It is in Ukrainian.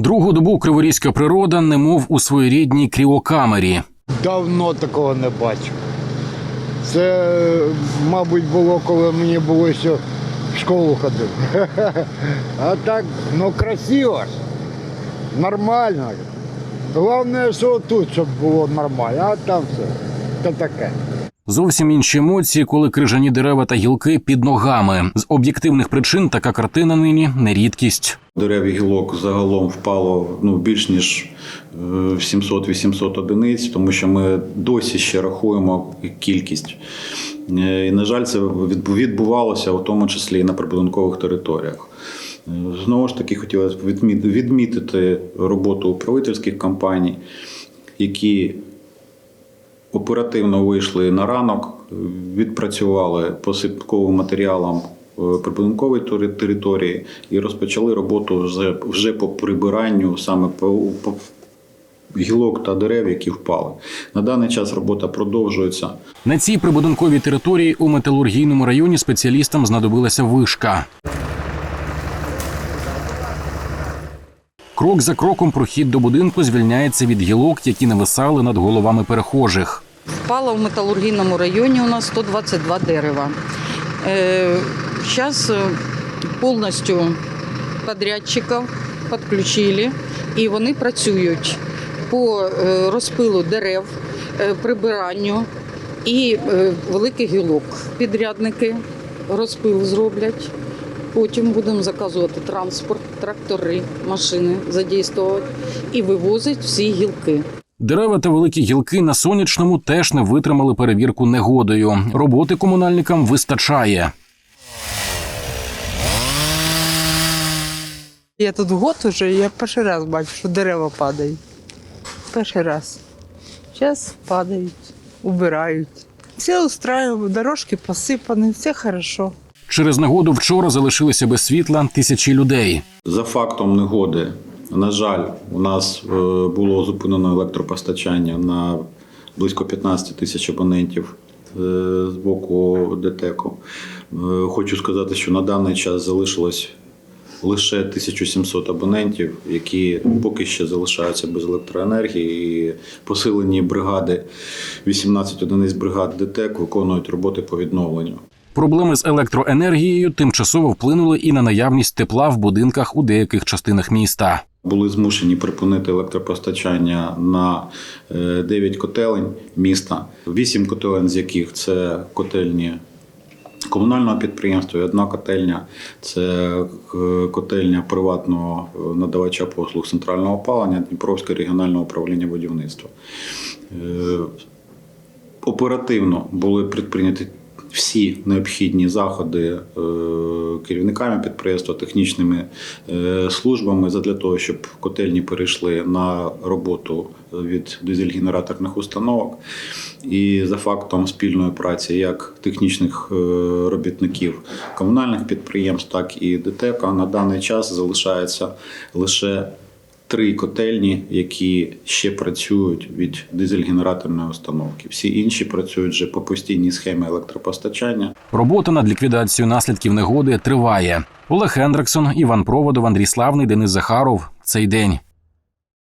Другу добу криворізька природа, немов у своєрідній кріокамері. Давно такого не бачив. Це, мабуть, було, коли мені було ще в школу ходив. А так, ну красиво ж. Нормально. Головне, що тут, щоб було нормально, а там все. Це таке. Зовсім інші емоції, коли крижані дерева та гілки під ногами. З об'єктивних причин така картина нині не рідкість. Дерев і гілок загалом впало ну, більш ніж е, 700-800 одиниць, тому що ми досі ще рахуємо кількість. Е, І, на жаль, це відбувалося у тому числі і на прибудинкових територіях. Е, Знову ж таки, хотілося б відмітити роботу управительських компаній, які оперативно вийшли на ранок, відпрацювали посипковим матеріалом е, прибудинкової території і розпочали роботу вже, вже по прибиранню саме по, по гілок та дерев, які впали. На даний час робота продовжується. На цій прибудинковій території у металургійному районі спеціалістам знадобилася вишка. Крок за кроком прохід до будинку звільняється від гілок, які нависали над головами перехожих. Впало в металургійному районі у нас 122 дерева. Зараз повністю подрядчиків підключили і вони працюють по е, розпилу дерев, е, прибиранню і великих гілок. Підрядники розпил зроблять. Потім будемо заказувати транспорт, трактори, машини задействувати і вивозити всі гілки. Дерева та великі гілки на сонячному теж не витримали перевірку негодою. Роботи комунальникам вистачає. Я тут год уже, я перший раз бачу, що дерева падають. Перший раз. Зараз падають, убирають. Все устраюємо, дорожки посипані, все хорошо. Через негоду вчора залишилися без світла тисячі людей. За фактом негоди, на жаль, у нас е, було зупинено електропостачання на близько 15 тисяч абонентів е, з боку ДТЕКу. Е, Хочу сказати, що на даний час залишилось лише 1700 абонентів, які поки ще залишаються без електроенергії. І посилені бригади, 18 одиниць бригад ДТЕК виконують роботи по відновленню. Проблеми з електроенергією тимчасово вплинули і на наявність тепла в будинках у деяких частинах міста. Були змушені припинити електропостачання на 9 котелень міста, 8 котелень з яких це котельні комунального підприємства, і одна котельня це е, котельня приватного е, надавача послуг центрального опалення Дніпровське регіональне управління будівництва. Е, Оперативно були предприйняті всі необхідні заходи е, керівниками підприємства, технічними е, службами для того, щоб котельні перейшли на роботу від дизель-генераторних установок. І за фактом спільної праці як технічних е, робітників комунальних підприємств, так і ДТЕК на даний час залишається лише три котельні, які ще працюють від дизель-генераторної установки. Всі інші працюють вже по постійній схемі електропостачання. Робота над ліквідацією наслідків негоди триває. Олег Хендриксон, Іван Проводов, Андрій Славний, Денис Захаров. Цей день.